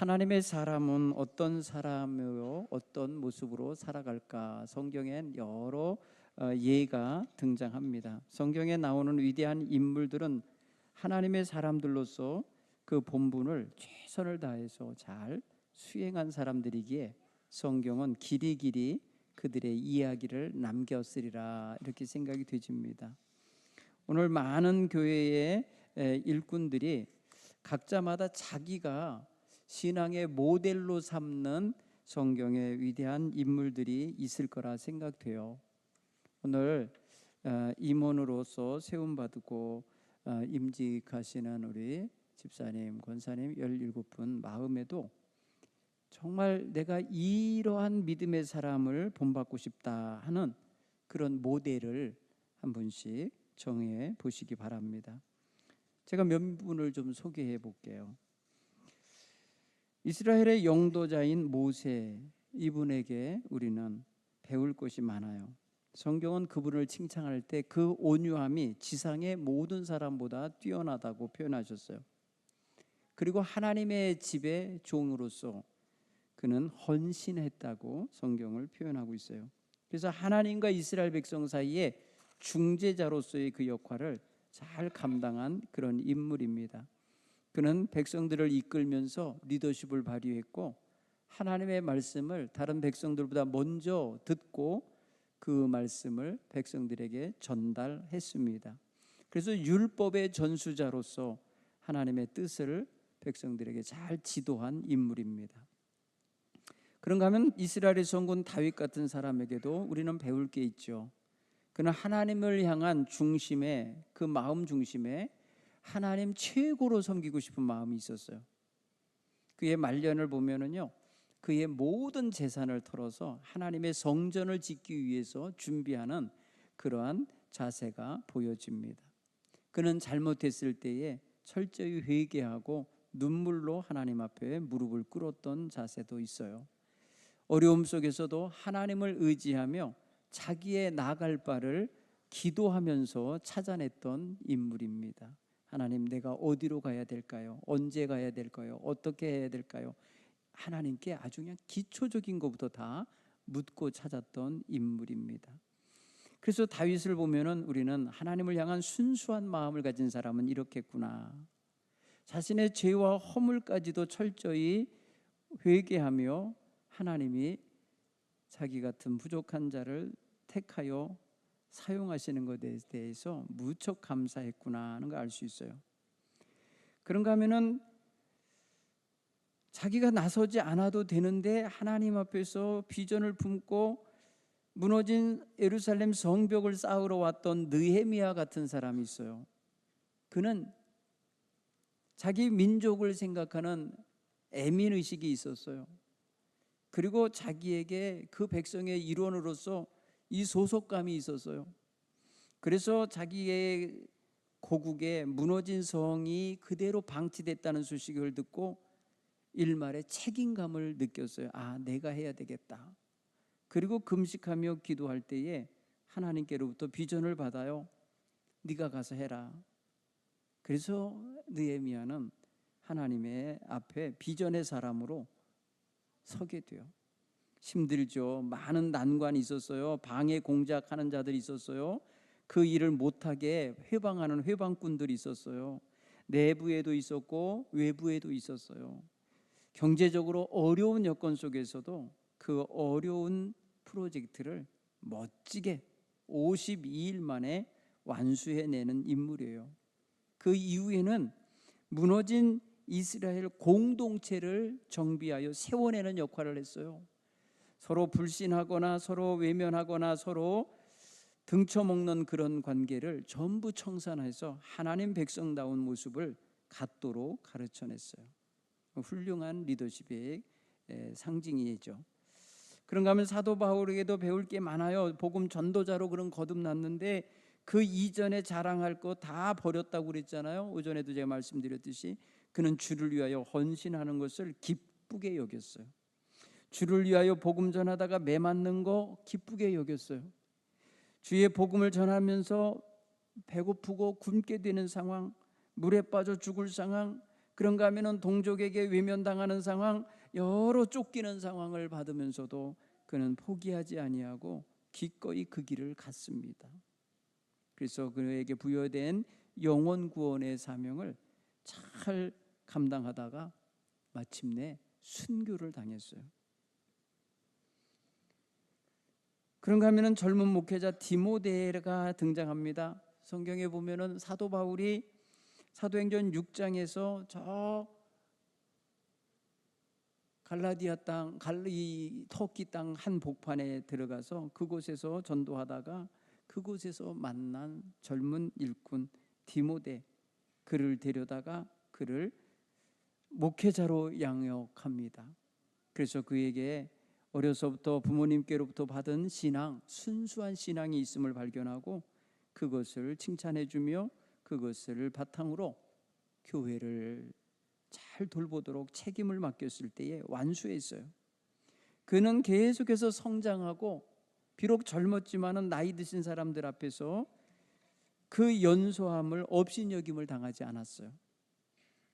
하나님의 사람은 어떤 사람으로 어떤 모습으로 살아갈까? 성경엔 여러 어, 예가 등장합니다. 성경에 나오는 위대한 인물들은 하나님의 사람들로서 그 본분을 최선을 다해서 잘 수행한 사람들이기에 성경은 길이 길이 그들의 이야기를 남겼으리라 이렇게 생각이 되집니다. 오늘 많은 교회의 에, 일꾼들이 각자마다 자기가 신앙의 모델로 삼는 성경의 위대한 인물들이 있을 거라 생각돼요. 오늘 어, 임원으로서 세움 받고 어, 임직하시는 우리 집사님, 권사님 17분 마음에도 정말 내가 이러한 믿음의 사람을 본받고 싶다 하는 그런 모델을 한 분씩 정해 보시기 바랍니다. 제가 몇 분을 좀 소개해 볼게요. 이스라엘의 영도자인 모세 이분에게 우리는 배울 것이 많아요. 성경은 그분을 칭찬할 때 그 온유함이 지상의 모든 사람보다 뛰어나다고 표현하셨어요. 그리고 하나님의 집의 종으로서 그는 헌신했다고 성경을 표현하고 있어요. 그래서 하나님과 이스라엘 백성 사이에 중재자로서의 그 역할을 잘 감당한 그런 인물입니다. 그는 백성들을 이끌면서 리더십을 발휘했고 하나님의 말씀을 다른 백성들보다 먼저 듣고 그 말씀을 백성들에게 전달했습니다. 그래서 율법의 전수자로서 하나님의 뜻을 백성들에게 잘 지도한 인물입니다. 그런가 하면 이스라엘의 성군 다윗 같은 사람에게도 우리는 배울 게 있죠. 그는 하나님을 향한 중심에 그 마음 중심에 하나님 최고로 섬기고 싶은 마음이 있었어요. 그의 말년을 보면은요. 그의 모든 재산을 털어서 하나님의 성전을 짓기 위해서 준비하는 그러한 자세가 보여집니다. 그는 잘못했을 때에 철저히 회개하고 눈물로 하나님 앞에 무릎을 꿇었던 자세도 있어요. 어려움 속에서도 하나님을 의지하며 자기의 나갈 바를 기도하면서 찾아냈던 인물입니다. 하나님, 내가 어디로 가야 될까요? 언제 가야 될까요? 어떻게 해야 될까요? 하나님께 아주 그냥 기초적인 것부터 다 묻고 찾았던 인물입니다. 그래서 다윗을 보면은 우리는 하나님을 향한 순수한 마음을 가진 사람은 이렇겠구나. 자신의 죄와 허물까지도 철저히 회개하며 하나님이 자기 같은 부족한 자를 택하여 사용하시는 것에 대해서 무척 감사했구나 하는 걸 알 수 있어요. 그런가 하면은 자기가 나서지 않아도 되는데 하나님 앞에서 비전을 품고 무너진 예루살렘 성벽을 쌓으러 왔던 느헤미야 같은 사람이 있어요. 그는 자기 민족을 생각하는 애민 의식이 있었어요. 그리고 자기에게 그 백성의 일원으로서 이 소속감이 있었어요. 그래서 자기의 고국의 무너진 성이 그대로 방치됐다는 소식을 듣고 일말의 책임감을 느꼈어요. 아, 내가 해야 되겠다. 그리고 금식하며 기도할 때에 하나님께로부터 비전을 받아요. 네가 가서 해라. 그래서 느헤미야는 하나님의 앞에 비전의 사람으로 서게 돼요. 힘들죠. 많은 난관이 있었어요. 방해 공작하는 자들이 있었어요. 그 일을 못하게 회방하는 회방꾼들이 있었어요. 내부에도 있었고 외부에도 있었어요. 경제적으로 어려운 여건 속에서도 그 어려운 프로젝트를 멋지게 52일 만에 완수해내는 인물이에요. 그 이후에는 무너진 이스라엘 공동체를 정비하여 세워내는 역할을 했어요. 서로 불신하거나 서로 외면하거나 서로 등쳐먹는 그런 관계를 전부 청산해서 하나님 백성다운 모습을 갖도록 가르쳐냈어요. 훌륭한 리더십의 상징이죠. 그런가 하면 사도 바울에게도 배울 게 많아요. 복음 전도자로 그런 거듭났는데 그 이전에 자랑할 거 다 버렸다고 그랬잖아요. 오전에도 제가 말씀드렸듯이 그는 주를 위하여 헌신하는 것을 기쁘게 여겼어요. 주를 위하여 복음 전하다가 매 맞는 거 기쁘게 여겼어요. 주의 복음을 전하면서 배고프고 굶게 되는 상황, 물에 빠져 죽을 상황, 그런가 하면은 동족에게 외면당하는 상황, 여러 쫓기는 상황을 받으면서도 그는 포기하지 아니하고 기꺼이 그 길을 갔습니다. 그래서 그에게 부여된 영원 구원의 사명을 잘 감당하다가 마침내 순교를 당했어요. 그런가 하면은 젊은 목회자 디모데가 등장합니다. 성경에 보면은 사도 바울이 사도행전 6장에서 저 갈라디아 땅, 갈리 터키 땅 한 복판에 들어가서 그곳에서 전도하다가 그곳에서 만난 젊은 일꾼 디모데 그를 데려다가 그를 목회자로 양육합니다. 그래서 그에게 어려서부터 부모님께로부터 받은 신앙, 순수한 신앙이 있음을 발견하고 그것을 칭찬해 주며 그것을 바탕으로 교회를 잘 돌보도록 책임을 맡겼을 때에 완수했어요. 그는 계속해서 성장하고 비록 젊었지만은 나이 드신 사람들 앞에서 그 연소함을 업신여김을 당하지 않았어요.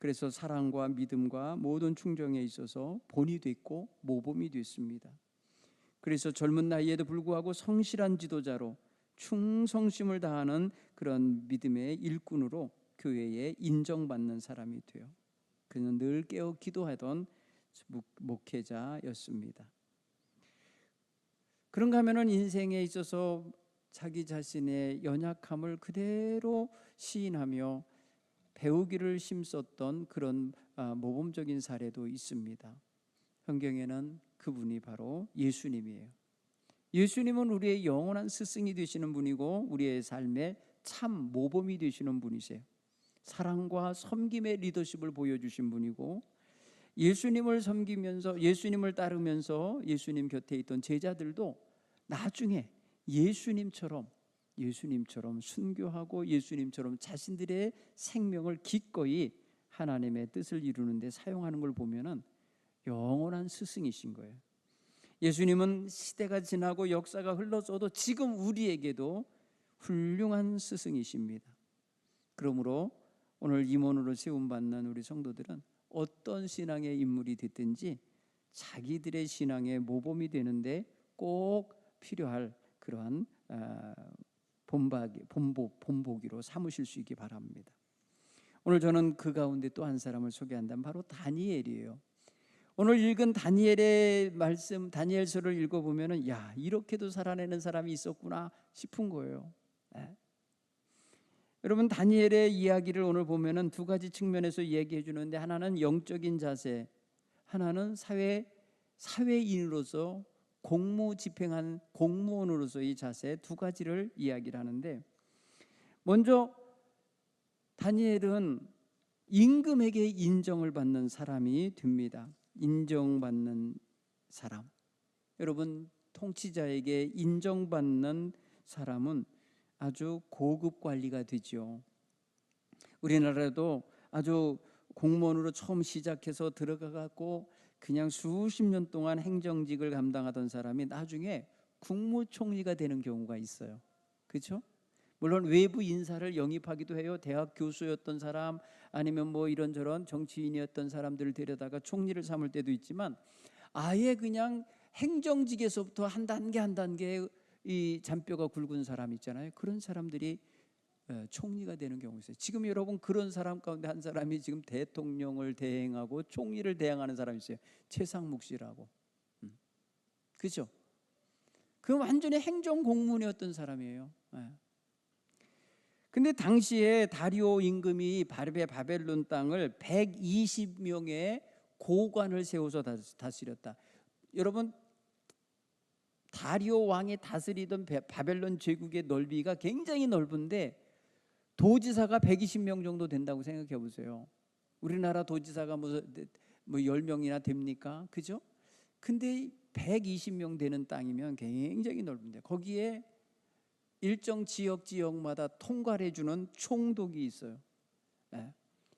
그래서 사랑과 믿음과 모든 충정에 있어서 본이 됐고 모범이 됐습니다. 그래서 젊은 나이에도 불구하고 성실한 지도자로 충성심을 다하는 그런 믿음의 일꾼으로 교회에 인정받는 사람이 돼요. 그는 늘 깨어 기도하던 목회자였습니다. 그런가 하면은 인생에 있어서 자기 자신의 연약함을 그대로 시인하며 배우기를 힘썼던 그런 아, 모범적인 사례도 있습니다. 성경에는 그분이 바로 예수님이에요. 예수님은 우리의 영원한 스승이 되시는 분이고 우리의 삶의 참 모범이 되시는 분이세요. 사랑과 섬김의 리더십을 보여주신 분이고 예수님을 섬기면서 예수님을 따르면서 예수님 곁에 있던 제자들도 나중에 예수님처럼 예수님처럼 순교하고 예수님처럼 자신들의 생명을 기꺼이 하나님의 뜻을 이루는 데 사용하는 걸 보면은 영원한 스승이신 거예요. 예수님은 시대가 지나고 역사가 흘러서도 지금 우리에게도 훌륭한 스승이십니다. 그러므로 오늘 임원으로 세움받는 우리 성도들은 어떤 신앙의 인물이 됐든지 자기들의 신앙의 모범이 되는데 꼭 필요할 그러한 아, 본보기, 본보, 본보기로 삼으실 수 있기 바랍니다. 오늘 저는 그 가운데 또 한 사람을 소개한다면 바로 다니엘이에요. 오늘 읽은 다니엘의 말씀, 다니엘서를 읽어보면은 야 이렇게도 살아내는 사람이 있었구나 싶은 거예요. 네. 여러분 다니엘의 이야기를 오늘 보면은 두 가지 측면에서 얘기해 주는데 하나는 영적인 자세, 하나는 사회 사회인으로서 공무 집행한 공무원으로서의 자세 두 가지를 이야기를 하는데 먼저 다니엘은 임금에게 인정을 받는 사람이 됩니다. 인정받는 사람. 여러분 통치자에게 인정받는 사람은 아주 고급 관리가 되죠. 우리나라도 아주 공무원으로 처음 시작해서 들어가 갖고 그냥 수십 년 동안 행정직을 감당하던 사람이 나중에 국무총리가 되는 경우가 있어요. 그렇죠? 물론 외부 인사를 영입하기도 해요. 대학 교수였던 사람 아니면 뭐 이런저런 정치인이었던 사람들을 데려다가 총리를 삼을 때도 있지만 아예 그냥 행정직에서부터 한 단계 한 단계 이 잔뼈가 굵은 사람 있잖아요. 그런 사람들이 어, 총리가 되는 경우 있어요. 지금 여러분 그런 사람 가운데 한 사람이 지금 대통령을 대행하고 총리를 대행하는 사람이 있어요. 최상묵 씨라고. 음. 그죠? 그 완전히 행정 공무원이었던 사람이에요. 예. 근데 당시에 다리오 임금이 바르베 바벨론 땅을 120명의 고관을 세워서 다스렸다. 여러분 다리오 왕이 다스리던 바벨론 제국의 넓이가 굉장히 넓은데 도지사가 120명 정도 된다고 생각해 보세요. 우리나라 도지사가 뭐, 뭐 10명이나 됩니까? 그죠? 근데 120명 되는 땅이면 굉장히 넓은데 거기에 일정 지역 지역마다 통과해 주는 총독이 있어요. 네.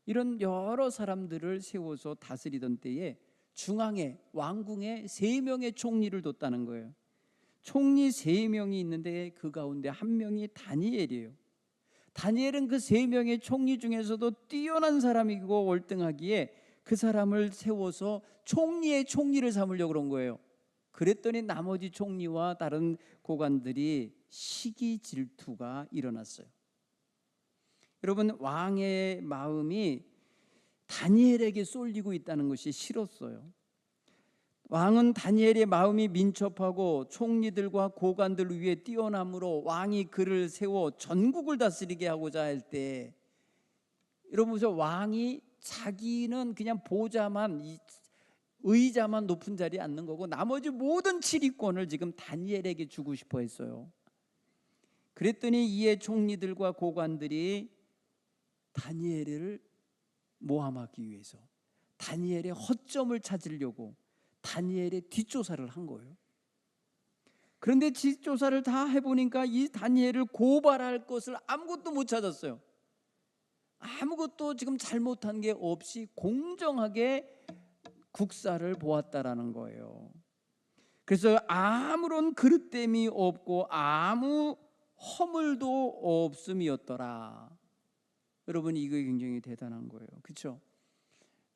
이런 여러 사람들을 세워서 다스리던 때에 중앙에 왕궁에 세 명의 총리를 뒀다는 거예요. 총리 세 명이 있는데 그 가운데 한 명이 다니엘이에요. 다니엘은 그 세 명의 총리 중에서도 뛰어난 사람이고 월등하기에 그 사람을 세워서 총리의 총리를 삼으려고 그런 거예요. 그랬더니 나머지 총리와 다른 고관들이 시기 질투가 일어났어요. 여러분 왕의 마음이 다니엘에게 쏠리고 있다는 것이 싫었어요. 왕은 다니엘의 마음이 민첩하고 총리들과 고관들 위에 뛰어남으로 왕이 그를 세워 전국을 다스리게 하고자 할 때 여러분 보세요. 왕이 자기는 그냥 보좌만 이 의자만 높은 자리에 앉는 거고 나머지 모든 치리권을 지금 다니엘에게 주고 싶어 했어요. 그랬더니 이에 총리들과 고관들이 다니엘을 모함하기 위해서 다니엘의 허점을 찾으려고 다니엘의 뒷조사를 한 거예요. 그런데 뒷조사를 다 해보니까 이 다니엘을 고발할 것을 아무것도 못 찾았어요. 아무것도 지금 잘못한 게 없이 공정하게 국사를 보았다라는 거예요. 그래서 아무런 그릇됨이 없고 아무 허물도 없음이었더라. 여러분 이거 굉장히 대단한 거예요. 그렇죠?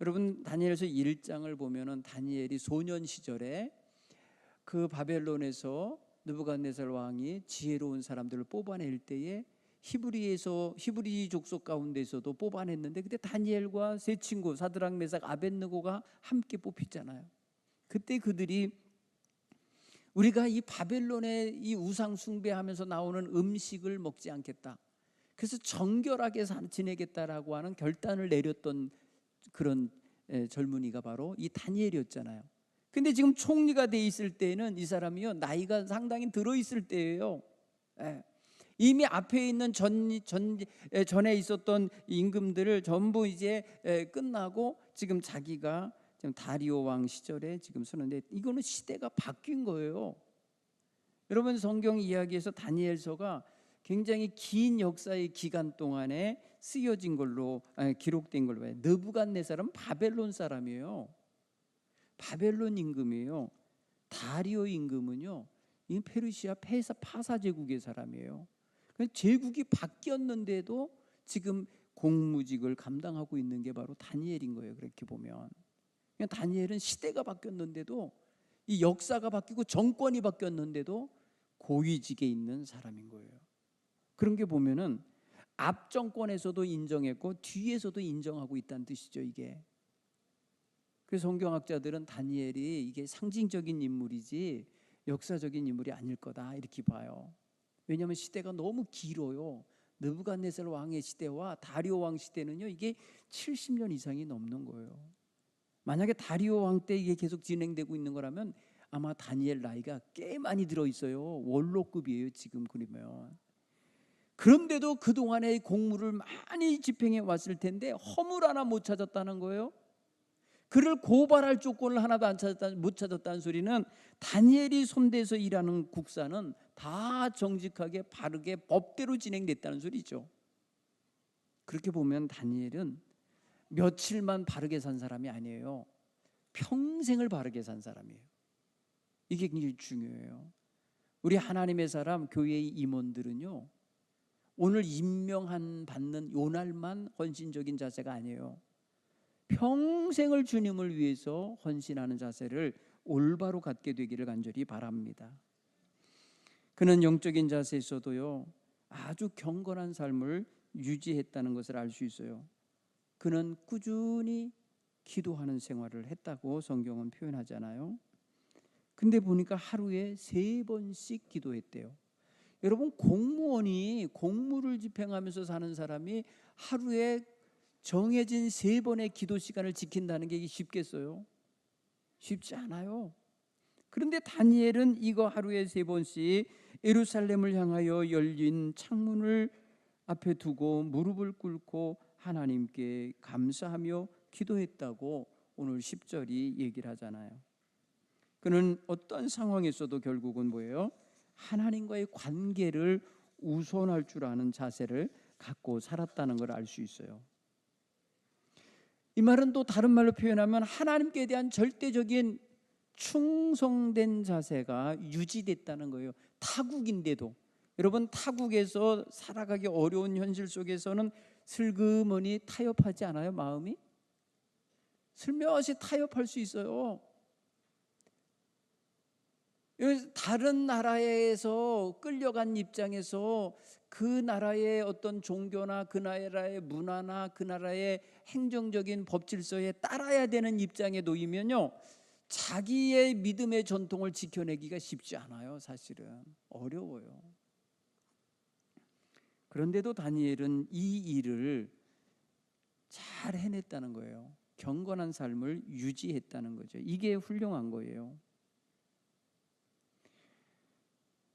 여러분 다니엘서 1장을 보면은 다니엘이 소년 시절에 그 바벨론에서 느부갓네살 왕이 지혜로운 사람들을 뽑아낼 때에 히브리에서 히브리 족속 가운데서도 뽑아냈는데 그때 다니엘과 세 친구 사드락 메삭 아벤느고가 함께 뽑혔잖아요. 그때 그들이 우리가 이 바벨론의 이 우상 숭배하면서 나오는 음식을 먹지 않겠다. 그래서 정결하게 지내겠다라고 하는 결단을 내렸던 그런 젊은이가 바로 이 다니엘이었잖아요. 근데 지금 총리가 돼 있을 때는 이 사람이요 나이가 상당히 들어 있을 때예요. 이미 앞에 있는 전, 전 전에 있었던 임금들을 전부 이제 끝나고 지금 자기가 지금 다리오 왕 시절에 지금 쓰는데 이거는 시대가 바뀐 거예요. 여러분 성경 이야기에서 다니엘서가 굉장히 긴 역사의 기간 동안에 쓰여진 걸로 아니, 기록된 걸로 봐요. 느부갓네살은 바벨론 사람이에요. 바벨론 임금이에요. 다리오 임금은요. 이 페르시아 페사 파사 제국의 사람이에요. 제국이 바뀌었는데도 지금 공무직을 감당하고 있는 게 바로 다니엘인 거예요. 그렇게 보면 다니엘은 시대가 바뀌었는데도 이 역사가 바뀌고 정권이 바뀌었는데도 고위직에 있는 사람인 거예요. 그런 게 보면은 앞 정권에서도 인정했고 뒤에서도 인정하고 있다는 뜻이죠. 이게. 그래서 성경학자들은 다니엘이 이게 상징적인 인물이지 역사적인 인물이 아닐 거다 이렇게 봐요. 왜냐하면 시대가 너무 길어요. 느부갓네살 왕의 시대와 다리오 왕 시대는요 이게 70년 이상이 넘는 거예요. 만약에 다리오 왕 때 이게 계속 진행되고 있는 거라면 아마 다니엘 나이가 꽤 많이 들어 있어요. 원로급이에요 지금 그러면. 그런데도 그 동안에 공물을 많이 집행해 왔을 텐데 허물 하나 못 찾았다는 거예요. 그를 고발할 조건을 하나도 안 찾았다, 못 찾았다는 소리는 다니엘이 손대서 일하는 국사는 다 정직하게 바르게 법대로 진행됐다는 소리죠. 그렇게 보면 다니엘은 며칠만 바르게 산 사람이 아니에요. 평생을 바르게 산 사람이에요. 이게 굉장히 중요해요. 우리 하나님의 사람 교회의 임원들은요. 오늘 임명한 받는 요 날만 헌신적인 자세가 아니에요. 평생을 주님을 위해서 헌신하는 자세를 올바로 갖게 되기를 간절히 바랍니다. 그는 영적인 자세에서도요 아주 경건한 삶을 유지했다는 것을 알 수 있어요. 그는 꾸준히 기도하는 생활을 했다고 성경은 표현하잖아요. 근데 보니까 하루에 세 번씩 기도했대요. 여러분 공무원이 공무를 집행하면서 사는 사람이 하루에 정해진 세 번의 기도 시간을 지킨다는 게 쉽겠어요? 쉽지 않아요. 그런데 다니엘은 이거 하루에 세 번씩 예루살렘을 향하여 열린 창문을 앞에 두고 무릎을 꿇고 하나님께 감사하며 기도했다고 오늘 10절이 얘기를 하잖아요. 그는 어떤 상황에서도 결국은 뭐예요? 하나님과의 관계를 우선할 줄 아는 자세를 갖고 살았다는 걸 알 수 있어요. 이 말은 또 다른 말로 표현하면 하나님께 대한 절대적인 충성된 자세가 유지됐다는 거예요. 타국인데도 여러분 타국에서 살아가기 어려운 현실 속에서는 슬그머니 타협하지 않아요 마음이? 슬며시 타협할 수 있어요. 다른 나라에서 끌려간 입장에서 그 나라의 어떤 종교나 그 나라의 문화나 그 나라의 행정적인 법 질서에 따라야 되는 입장에 놓이면요. 자기의 믿음의 전통을 지켜내기가 쉽지 않아요, 사실은. 어려워요. 그런데도 다니엘은 이 일을 잘 해냈다는 거예요. 경건한 삶을 유지했다는 거죠. 이게 훌륭한 거예요.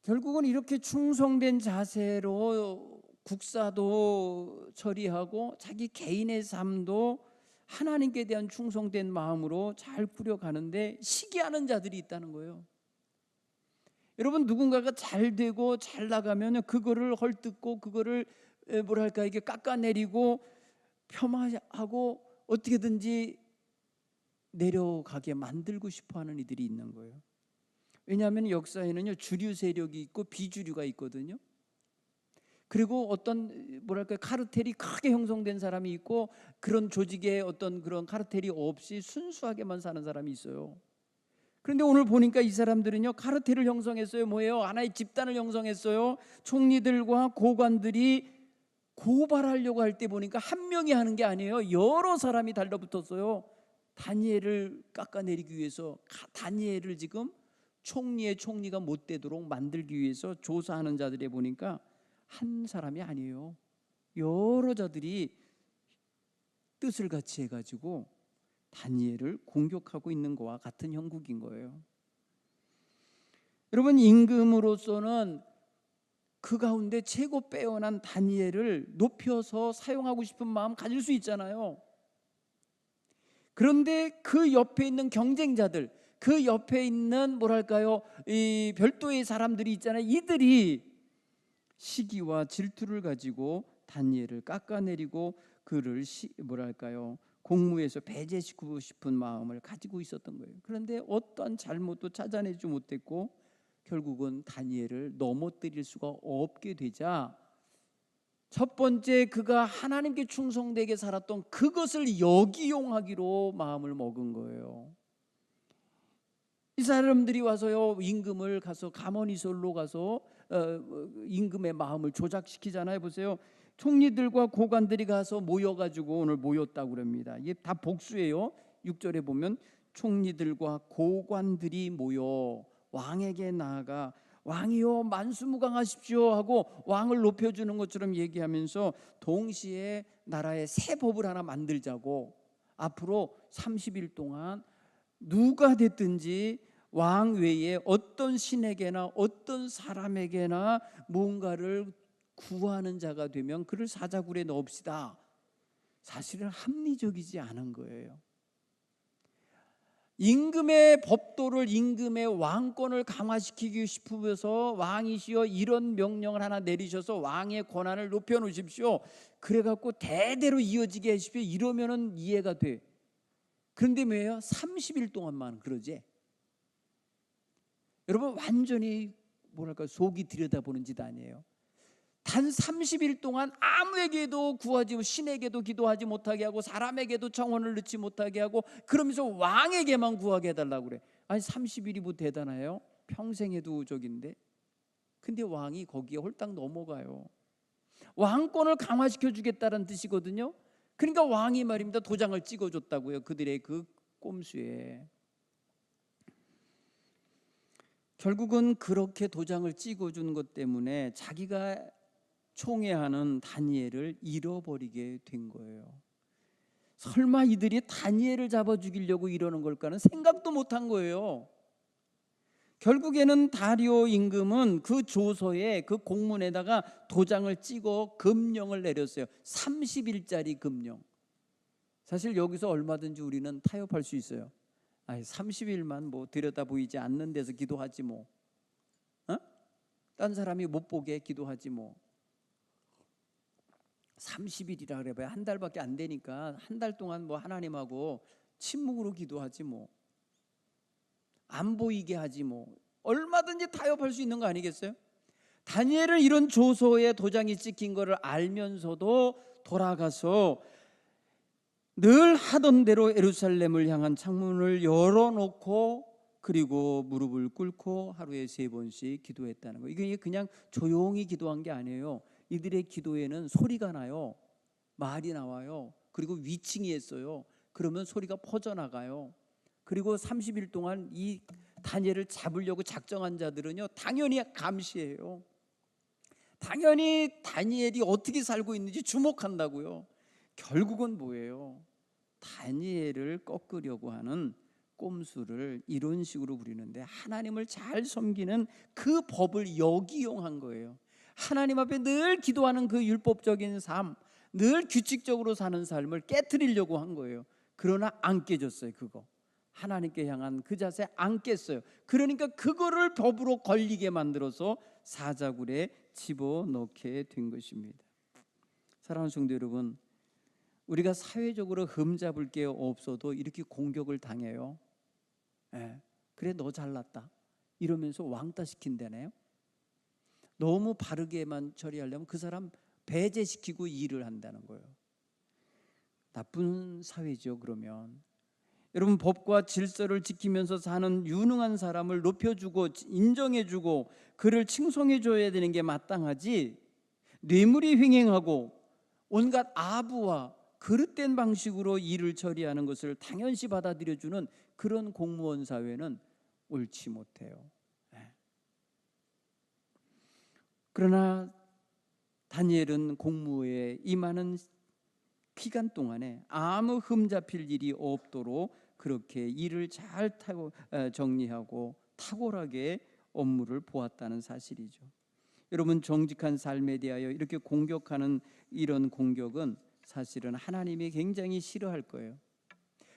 결국은 이렇게 충성된 자세로 국사도 처리하고 자기 개인의 삶도 하나님께 대한 충성된 마음으로 잘 꾸려가는데 시기하는 자들이 있다는 거예요. 여러분 누군가가 잘 되고 잘 나가면 그거를 헐뜯고 그거를 뭐랄까 이게 깎아내리고 폄하하고 어떻게든지 내려가게 만들고 싶어하는 이들이 있는 거예요. 왜냐하면 역사에는요 주류 세력이 있고 비주류가 있거든요. 그리고 어떤 뭐랄까 카르텔이 크게 형성된 사람이 있고 그런 조직에 어떤 그런 카르텔이 없이 순수하게만 사는 사람이 있어요. 그런데 오늘 보니까 이 사람들은요 카르텔을 형성했어요. 뭐예요? 하나의 집단을 형성했어요. 총리들과 고관들이 고발하려고 할 때 보니까 한 명이 하는 게 아니에요. 여러 사람이 달라붙었어요. 다니엘을 깎아내리기 위해서 다니엘을 지금 총리의 총리가 못 되도록 만들기 위해서 조사하는 자들에 보니까 한 사람이 아니에요. 여러 자들이 뜻을 같이 해가지고 다니엘을 공격하고 있는 것과 같은 형국인 거예요. 여러분 임금으로서는 그 가운데 최고 빼어난 다니엘을 높여서 사용하고 싶은 마음 가질 수 있잖아요. 그런데 그 옆에 있는 경쟁자들, 그 옆에 있는 뭐랄까요 이 별도의 사람들이 있잖아요. 이들이 시기와 질투를 가지고 다니엘을 깎아내리고 그를 시, 뭐랄까요 공무에서 배제시키고 싶은 마음을 가지고 있었던 거예요. 그런데 어떠한 잘못도 찾아내지 못했고 결국은 다니엘을 넘어뜨릴 수가 없게 되자 첫 번째 그가 하나님께 충성되게 살았던 그것을 역이용하기로 마음을 먹은 거예요. 이 사람들이 와서요 임금을 가서 가머니솔로 가서 어, 임금의 마음을 조작시키잖아요. 보세요. 총리들과 고관들이 가서 모여가지고 오늘 모였다고 그럽니다. 이게 다 복수예요. 6절에 보면 총리들과 고관들이 모여 왕에게 나아가 왕이요 만수무강하십시오 하고 왕을 높여주는 것처럼 얘기하면서 동시에 나라의 새 법을 하나 만들자고 앞으로 30일 동안 누가 됐든지 왕 외에 어떤 신에게나 어떤 사람에게나 무언가를 구하는 자가 되면 그를 사자굴에 넣읍시다. 사실은 합리적이지 않은 거예요. 임금의 법도를 임금의 왕권을 강화시키기 싶으면서 왕이시여 이런 명령을 하나 내리셔서 왕의 권한을 높여 놓으십시오. 그래 갖고 대대로 이어지게 하십시오. 이러면은 이해가 돼. 그런데 왜요? 30일 동안만 그러지. 여러분 완전히 뭐랄까 속이 들여다보는 짓 아니에요. 단 30일 동안 아무에게도 구하지 신에게도 기도하지 못하게 하고 사람에게도 청원을 넣지 못하게 하고 그러면서 왕에게만 구하게 해달라고 그래. 아니 30일이 뭐 대단해요? 평생에도 적인데. 근데 왕이 거기에 홀딱 넘어가요. 왕권을 강화시켜 주겠다는 뜻이거든요. 그러니까 왕이 말입니다. 도장을 찍어줬다고요. 그들의 그 꼼수에. 결국은 그렇게 도장을 찍어준 것 때문에 자기가 총애하는 다니엘을 잃어버리게 된 거예요. 설마 이들이 다니엘을 잡아 죽이려고 이러는 걸까는 생각도 못한 거예요. 결국에는 다리오 임금은 그 조서에 그 공문에다가 도장을 찍어 금령을 내렸어요. 30일짜리 금령. 사실 여기서 얼마든지 우리는 타협할 수 있어요. 아니 30일만 뭐 들여다 보이지 않는 데서 기도하지 뭐. 어? 딴 사람이 못 보게 기도하지 뭐. 30일이라 그래 봐야 한 달밖에 안 되니까 한 달 동안 뭐 하나님하고 침묵으로 기도하지 뭐. 안 보이게 하지 뭐. 얼마든지 타협할 수 있는 거 아니겠어요? 다니엘은 이런 조서에 도장이 찍힌 것을 알면서도 돌아가서 늘 하던 대로 예루살렘을 향한 창문을 열어놓고 그리고 무릎을 꿇고 하루에 세 번씩 기도했다는 거. 이게 그냥 조용히 기도한 게 아니에요. 이들의 기도에는 소리가 나요. 말이 나와요. 그리고 위층이 했어요. 그러면 소리가 퍼져나가요. 그리고 30일 동안 이 다니엘을 잡으려고 작정한 자들은요. 당연히 감시해요. 당연히 다니엘이 어떻게 살고 있는지 주목한다고요. 결국은 뭐예요? 다니엘을 꺾으려고 하는 꼼수를 이런 식으로 부리는데 하나님을 잘 섬기는 그 법을 역이용한 거예요. 하나님 앞에 늘 기도하는 그 율법적인 삶, 늘 규칙적으로 사는 삶을 깨뜨리려고 한 거예요. 그러나 안 깨졌어요, 그거. 하나님께 향한 그 자세 안 깼어요. 그러니까 그거를 법으로 걸리게 만들어서 사자굴에 집어넣게 된 것입니다. 사랑하는 성도 여러분, 우리가 사회적으로 흠잡을 게 없어도 이렇게 공격을 당해요. 예, 그래 너 잘났다 이러면서 왕따 시킨다네요. 너무 바르게만 처리하려면 그 사람 배제시키고 일을 한다는 거예요. 나쁜 사회죠. 그러면 여러분 법과 질서를 지키면서 사는 유능한 사람을 높여주고 인정해주고 그를 칭송해줘야 되는 게 마땅하지. 뇌물이 횡행하고 온갖 아부와 그릇된 방식으로 일을 처리하는 것을 당연시 받아들여주는 그런 공무원 사회는 옳지 못해요. 네. 그러나 다니엘은 공무에 임하는 기간 동안에 아무 흠 잡힐 일이 없도록 그렇게 일을 잘 타고 정리하고 탁월하게 업무를 보았다는 사실이죠. 여러분 정직한 삶에 대하여 이렇게 공격하는 이런 공격은 사실은 하나님이 굉장히 싫어할 거예요.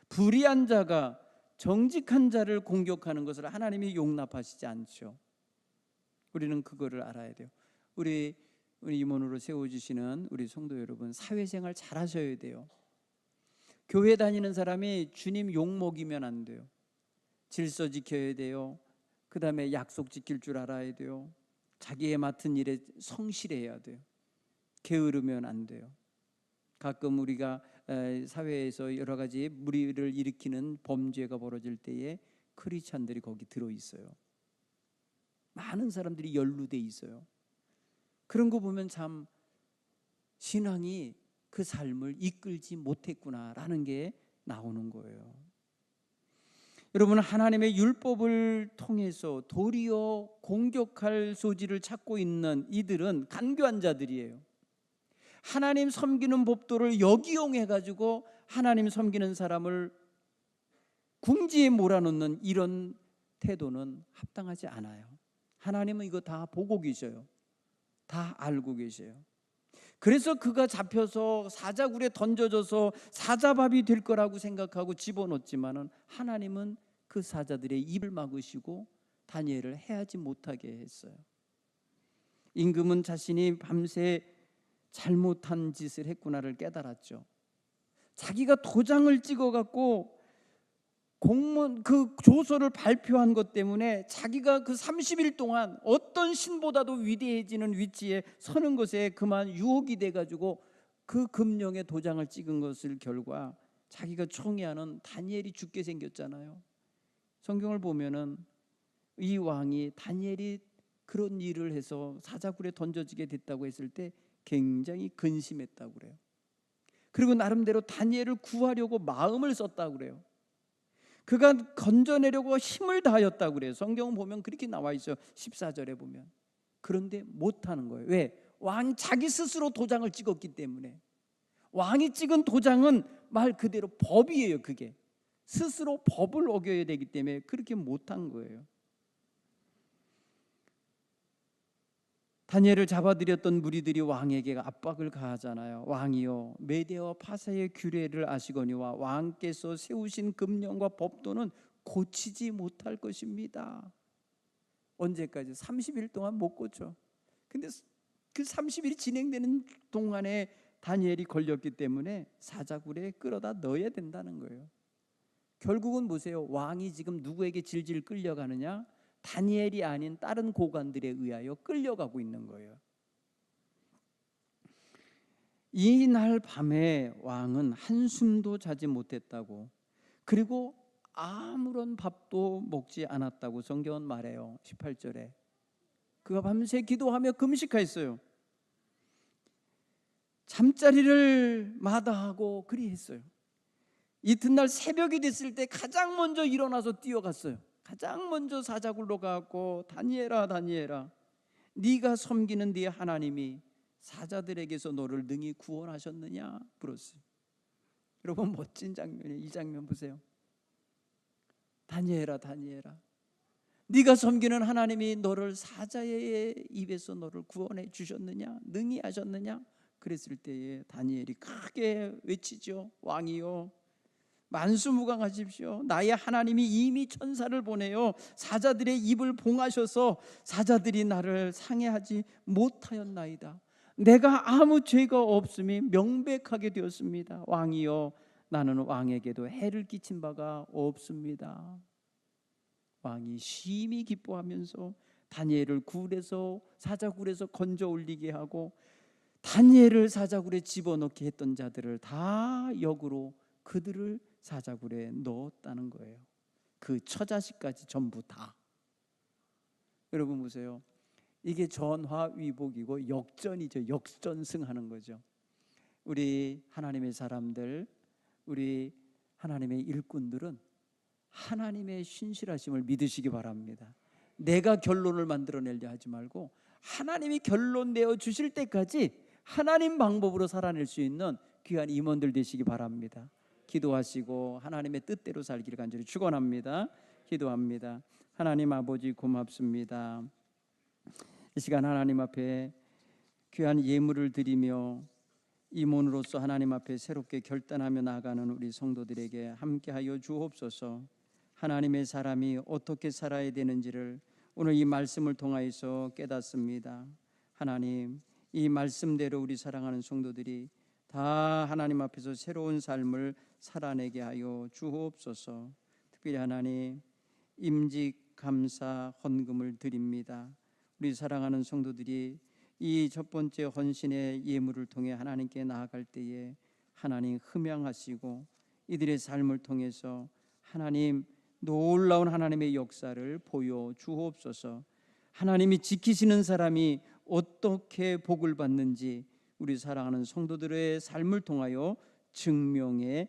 불의한 자가 정직한 자를 공격하는 것을 하나님이 용납하시지 않죠. 우리는 그거를 알아야 돼요. 우리 우리 임원으로 세워주시는 우리 성도 여러분 사회생활 잘하셔야 돼요. 교회 다니는 사람이 주님 욕 먹이면 안 돼요. 질서 지켜야 돼요. 그 다음에 약속 지킬 줄 알아야 돼요. 자기의 맡은 일에 성실해야 돼요. 게으르면 안 돼요. 가끔 우리가 사회에서 여러 가지 무리를 일으키는 범죄가 벌어질 때에 크리스찬들이 거기 들어 있어요. 많은 사람들이 연루돼 있어요. 그런 거 보면 참 신앙이 그 삶을 이끌지 못했구나라는 게 나오는 거예요. 여러분 하나님의 율법을 통해서 도리어 공격할 소지를 찾고 있는 이들은 간교한 자들이에요. 하나님 섬기는 법도를 역이용해 가지고 하나님 섬기는 사람을 궁지에 몰아넣는 이런 태도는 합당하지 않아요. 하나님은 이거 다 보고 계셔요. 다 알고 계셔요. 그래서 그가 잡혀서 사자굴에 던져져서 사자밥이 될 거라고 생각하고 집어넣지만은 하나님은 그 사자들의 입을 막으시고 다니엘을 해하지 못하게 했어요. 임금은 자신이 밤새 잘못한 짓을 했구나를 깨달았죠. 자기가 도장을 찍어 갖고 공문 그 조서를 발표한 것 때문에 자기가 그 30일 동안 어떤 신보다도 위대해지는 위치에 서는 것에 그만 유혹이 돼 가지고 그 금령의 도장을 찍은 것을 결과 자기가 총애하는 다니엘이 죽게 생겼잖아요. 성경을 보면은 이 왕이 다니엘이 그런 일을 해서 사자굴에 던져지게 됐다고 했을 때 굉장히 근심했다고 그래요. 그리고 나름대로 다니엘을 구하려고 마음을 썼다고 그래요. 그가 건져내려고 힘을 다하였다고 그래요. 성경 보면 그렇게 나와 있어요. 14절에 보면. 그런데 못 하는 거예요. 왜? 왕 자기 스스로 도장을 찍었기 때문에. 왕이 찍은 도장은 말 그대로 법이에요, 그게. 스스로 법을 어겨야 되기 때문에 그렇게 못한 거예요. 다니엘을 잡아들였던 무리들이 왕에게 압박을 가하잖아요. 왕이요 메대와 파사의 규례를 아시거니와 왕께서 세우신 금령과 법도는 고치지 못할 것입니다. 언제까지? 30일 동안 못 고쳐. 근데 그 30일이 진행되는 동안에 다니엘이 걸렸기 때문에 사자굴에 끌어다 넣어야 된다는 거예요. 결국은 보세요. 왕이 지금 누구에게 질질 끌려가느냐? 다니엘이 아닌 다른 고관들에 의하여 끌려가고 있는 거예요. 이날 밤에 왕은 한숨도 자지 못했다고 그리고 아무런 밥도 먹지 않았다고 성경은 말해요. 18절에. 그가 밤새 기도하며 금식하였어요. 잠자리를 마다하고 그리했어요. 이튿날 새벽이 됐을 때 가장 먼저 일어나서 뛰어갔어요. 가장 먼저 사자굴로 가고 다니엘아 다니엘아 네가 섬기는 네 하나님이 사자들에게서 너를 능히 구원하셨느냐 물었어요. 여러분 멋진 장면이에요. 이 장면 보세요. 다니엘아 다니엘아 네가 섬기는 하나님이 너를 사자의 입에서 너를 구원해 주셨느냐 능히 하셨느냐 그랬을 때에 다니엘이 크게 외치죠 왕이요 만수무강하십시오. 나의 하나님이 이미 천사를 보내요. 사자들의 입을 봉하셔서 사자들이 나를 상해하지 못하였나이다. 내가 아무 죄가 없음이 명백하게 되었습니다. 왕이요 나는 왕에게도 해를 끼친 바가 없습니다. 왕이 심히 기뻐하면서 다니엘을 굴에서 사자굴에서 건져 올리게 하고 다니엘을 사자굴에 집어넣게 했던 자들을 다 역으로 그들을 사자굴에 넣었다는 거예요. 그 처자식까지 전부 다. 여러분 보세요. 이게 전화위복이고 역전이죠. 역전승하는 거죠. 우리 하나님의 사람들, 우리 하나님의 일꾼들은 하나님의 신실하심을 믿으시기 바랍니다. 내가 결론을 만들어내려 하지 말고 하나님이 결론 내어 주실 때까지 하나님 방법으로 살아낼 수 있는 귀한 임원들 되시기 바랍니다. 기도하시고 하나님의 뜻대로 살기를 간절히 축원합니다. 기도합니다. 하나님 아버지 고맙습니다. 이 시간 하나님 앞에 귀한 예물을 드리며 임원으로서 하나님 앞에 새롭게 결단하며 나아가는 우리 성도들에게 함께하여 주옵소서. 하나님의 사람이 어떻게 살아야 되는지를 오늘 이 말씀을 통하여서 깨닫습니다. 하나님, 이 말씀대로 우리 사랑하는 성도들이 다 하나님 앞에서 새로운 삶을 살아내게 하여 주옵소서. 특별히 하나님, 임직 감사 헌금을 드립니다. 우리 사랑하는 성도들이 이 첫 번째 헌신의 예물을 통해 하나님께 나아갈 때에 하나님 흠양하시고 이들의 삶을 통해서 하나님 놀라운 하나님의 역사를 보여 주옵소서. 하나님이 지키시는 사람이 어떻게 복을 받는지 우리 사랑하는 성도들의 삶을 통하여 증명해